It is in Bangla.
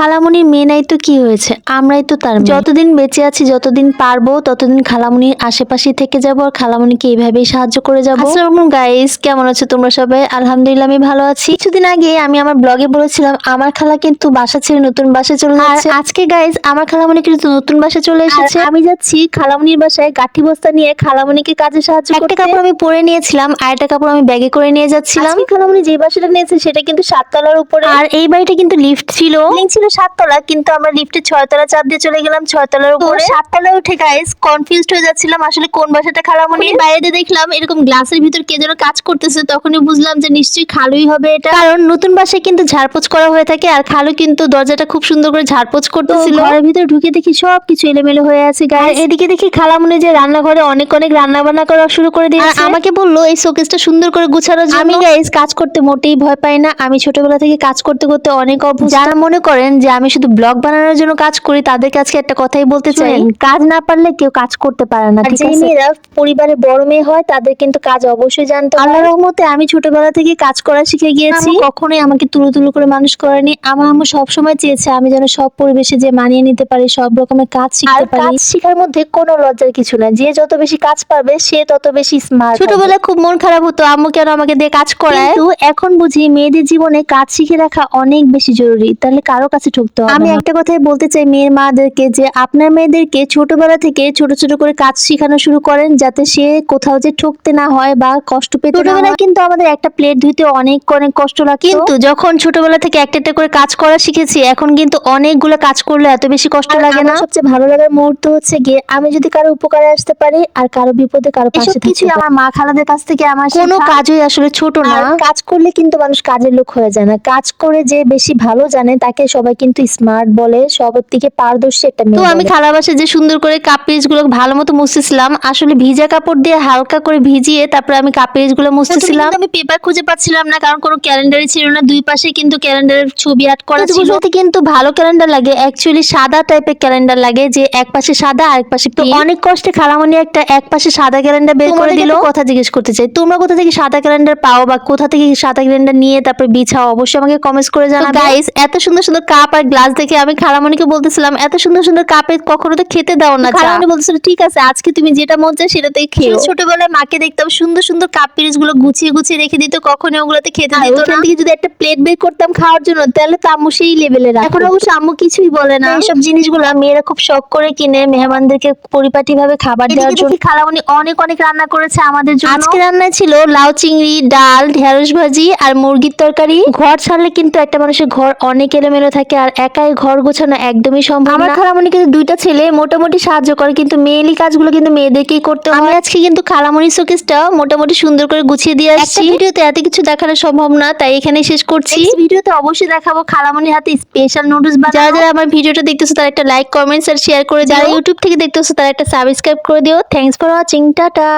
খালামুনির মেয়ে নাই তো কি হয়েছে? আমরাই তো তার যতদিন বেঁচে আছি যতদিন পারব ততদিন খালামুনির আশেপাশে থেকে যাব আর খালামুনিকে এইভাবেই সাহায্য করে যাব। আসসালামু গাইস কেমন আছো তোমরা সবাই? আলহামদুলিল্লাহ আমি ভালো আছি। কিছুদিন আগে আমি আমার ব্লগে বলেছিলাম আমার খালা কিন্তু বাসা ছেড়ে নতুন বাসায় চলে যাচ্ছে। আজকে গাইস আমার খালামুনি কিন্তু নতুন বাসায় চলে এসেছে। আমি যাচ্ছি খালামুনির বাসায় গাঠি বস্তা নিয়ে। খালামুনিকে কাজে সাহায্য করতে। একটা কাপড় আমি পরে নিয়েছিলাম আর একটা কাপড় আমি ব্যাগে করে নিয়ে যাচ্ছিলাম। খালামুনি যে বাসাটা নিয়েছে সেটা কিন্তু সাততলার উপরে। আর এই বাড়িটা কিন্তু লিফট ছিল। লিফট ছিল সাততলা কিন্তু আমরা লিফটে ছয়তলা চাপ দিয়ে চলে গেলাম ছয়তলার উপরে। সাততলায় উঠে গাইস কনফিউজড হয়ে যাচ্ছিলাম আসলে কোন বাসাটা খালামুনি বাইরে দেখলাম এরকম গ্লাসের ভিতর কে যেন কাজ করতেছে তখনই বুঝলাম যে নিশ্চয়ই খালুই হবে এটা। কারণ নতুন বাসায় কিন্তু ঝাড়পোছ করা হয়ে থাকে আর খালু কিন্তু দরজাটা খুব সুন্দর করে ঝাড়পোছ করতেছিল। ঘরের ভিতরে ঢুকে দেখি সব কিছু এলোমেলো হয়ে আছে গায়ে এদিকে দেখি খালামুনি যে রান্নাঘরে অনেক অনেক রান্না বান্না করা শুরু করে দিয়েছে। আমাকে বলল এই শোকেসটা সুন্দর করে গুছানোর জন্য? আমি গাইস কাজ করতে মোটেই ভয় পাই না। আমি ছোটবেলা থেকে কাজ করতে করতে অনেক অভ্যস্ত। যারা মনে করেন যে আমি শুধু ব্লগ বানানোর জন্য কাজ করি তাদের কাছে একটা কথাই বলতে চাই। কাজ না পারলে কেউ কাজ করতে পারে না ঠিক আছে? মেয়েরা পরিবারে বড় মেয়ে হয় তাদের কিন্তু কাজ অবশ্যই জানতে আল্লাহর রহমতে আমি ছোটবেলা থেকে কাজ করা শিখে গিয়েছি। কখনোই আমাকে তুলো তুলো করে মানুষ করেনি। আমার আম্মু সবসময় চেয়েছে আমি যেন সব পরিবেশে যে মানিয়ে নিতে পারি সব রকমের কাজ শিখতে পারি। কাজ শেখার মধ্যে কোনো লজ্জার কিছু না যে যত বেশি কাজ পারবে সে তত বেশি স্মার্ট ছোটবেলায় খুব মন খারাপ হতো আম্মু কেন আমাকে দিয়ে কাজ করায়? কিন্তু এখন বুঝি মেয়েদের জীবনে কাজ শিখে রাখা অনেক বেশি জরুরি। তাহলে কারও কাছে ঠকতে হবে আমি একটা কথাই বলতে চাই মেয়ের মাদেরকে যে আপনার মেয়েদেরকে ছোটবেলা থেকে ছোট ছোট করে কাজ শেখানো শুরু করেন যাতে সে কোথাও যে ঠকতে না হয় বা কষ্ট পেতে ছোটবেলায় কিন্তু আমাদের একটা প্লেট ধুইতে অনেক অনেক কষ্ট লাগে কিন্তু যখন ছোটবেলা থেকে একটা একটা করে কাজ করা শিখেছি এখন কিন্তু অনেকগুলো কাজ করলে এত বেশি কষ্ট লাগে না। সবচেয়ে ভালো লাগার মুহূর্ত হচ্ছে গিয়ে আমি যদি কারও উপকারে আসতে পারি আর কারও বিপদে কারও পাশে কিছু আমার মা খালাদের কাছ থেকে আমার কোনো কাজই আসলে ছোট না। কাজ করলে কিন্তু মানুষ কাজের লোক হয়ে যায় না। কাজ করে যে বেশি ভালো জানে তাকে সবাই কিন্তু স্মার্ট বলে সবার থেকে পারদর্শী একটা মেয়ে তো আমি খালা বাসে যে সুন্দর করে কাপগুলো ভালো মতো মুছতেছিলাম আসলে ভিজা কাপড় দিয়ে হালকা করে ভিজিয়ে তারপরে আমি কাপগুলো মুছতেছিলাম আমি পেপার খুঁজে পাচ্ছিলাম না কারণ কোনো ক্যালেন্ডারই ছিল না। দুই পাশে কিন্তু ক্যালেন্ডারের ছবি আর্ট করা ছিল। বলতে কিন্তু ভালো ক্যালেন্ডার লাগে। অ্যাকচুয়ালি সাদা টাইপের ক্যালেন্ডার লাগে যে এক পাশে সাদা আর এক পাশে তো অনেক কষ্টে খালামনি একটা এক পাশে সাদা ক্যালেন্ডার বের করে দিল। কথা জিজ্ঞেস করতে চাই তোমরা কোথা থেকে সাদা ক্যালেন্ডার পাও বা কোথা থেকে সাদা ক্যালেন্ডার নিয়ে তারপরে বিছাও? অবশ্যই আমাকে কমেন্টস করে জানাবে। গাইস এত সুন্দর সুন্দর কাপ আর গ্লাস দেখে আমি খালামনিকে বলতেছিলাম এত সুন্দর সুন্দর কাপে কখনো তো খেতে দাও না খালামনি বলতেছিল ঠিক আছে আজকে তুমি যেটা মন চায় সেটাতেই খেও। ছোটবেলায় মাকে দেখতাম সুন্দর সুন্দর কাপ পিরিচগুলো গুছিয়ে গুছিয়ে রেখে দিত কখনো ওগুলোতে খেতে দিত না। থেকে যদি একটা প্লেট বের করতাম খাওয়ার জন্য তাহলে তো আম্মু সেই লেভেলে রাখতো। এখন অবশ্য আম্মু কিছুই বলে না এইসব জিনিসগুলো মেয়েরা খুব শখ করে কিনে মেহমানদেরকে পরিপাটি ভাবে খাবার দেওয়ার জন্য। খালামনি অনেক অনেক রান্না করেছে আমাদের জন্য। আজকে রান্না ছিল লাউ চিংড়ি ডাল ঢেঁড়স ভাজি আর মুরগির তরকারি। ঘর ছাড়লে কিন্তু একটা মানুষের ঘর অনেক এলোমেলো থাকে। আর একাই ঘর গোছানো একদমই সম্ভব আমার খালামনি কিন্তু দুইটা ছেলে মোটামুটি সাহায্য করে কিন্তু মেয়েলি কাজগুলো কিন্তু মেয়েদেরকেই করতে হয়। আমি আজকে কিন্তু খালামনি শোকেসটা মোটামুটি সুন্দর করে গুছিয়ে দিয়ে আসছি। ভিডিওতে এত কিছু দেখানো সম্ভব না তাই এখানেই শেষ করছি। ভিডিওতে অবশ্যই দেখাবো খালামনির হাতে স্পেশাল নুডলস যারা যারা আমার ভিডিওটা দেখতেছো তারা একটা লাইক কমেন্টস আর শেয়ার করে যারা ইউটিউব থেকে দেখতেছো তারা একটা সাবস্ক্রাইব করে দিও। Thanks for watching tata.